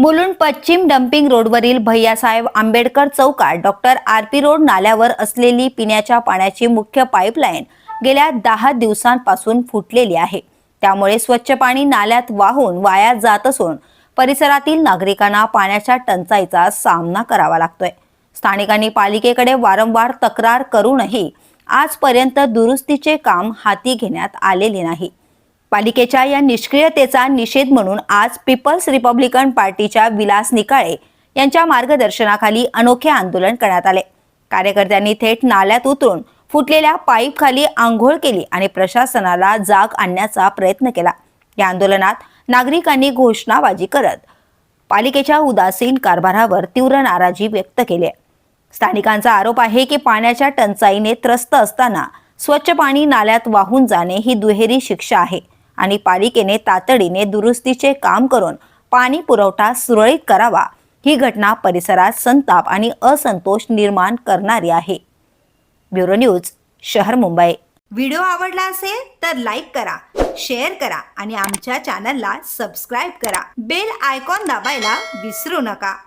मुलुंड पश्चिम डम्पिंग रोडवरील भैयासाहेब आंबेडकर चौकात डॉक्टर आर पी रोड नाल्यावर असलेली पिण्याच्या पाण्याची मुख्य पाईपलाईन गेल्या दहा दिवसांपासून फुटलेली आहे. त्यामुळे स्वच्छ पाणी नाल्यात वाहून वाया जात असून परिसरातील नागरिकांना पाण्याच्या टंचाईचा सामना करावा लागतोय. स्थानिकांनी पालिकेकडे वारंवार तक्रार करूनही आजपर्यंत दुरुस्तीचे काम हाती घेण्यात आलेले नाही. पालिकेच्या या निष्क्रियतेचा निषेध म्हणून आज पीपल्स रिपब्लिकन पार्टीच्या विलास निकाळे यांच्या मार्गदर्शनाखाली अनोखे आंदोलन करण्यात आले. कार्यकर्त्यांनी थेट नाल्यात उतरून फुटलेल्या पाईपखाली आंघोळ केली आणि प्रशासनाला जाग आणण्याचा प्रयत्न केला. या आंदोलनात नागरिकांनी घोषणाबाजी करत पालिकेच्या उदासीन कारभारावर तीव्र नाराजी व्यक्त केली आहे. स्थानिकांचा आरोप आहे की पाण्याच्या टंचाईने त्रस्त असताना स्वच्छ पाणी नाल्यात वाहून जाणे ही दुहेरी शिक्षा आहे. आणि पालिकेने तातडीने दुरुस्तीचे काम करून पाणी पुरवठा सुरळीत करावा. ही घटना परिसरात संताप आणि असंतोष निर्माण करणारी आहे. ब्युरो न्यूज शहर मुंबई. व्हिडिओ आवडला असेल तर लाईक करा शेअर करा आणि आमच्या चॅनलला सबस्क्राईब करा. बेल आयकॉन दाबायला विसरू नका.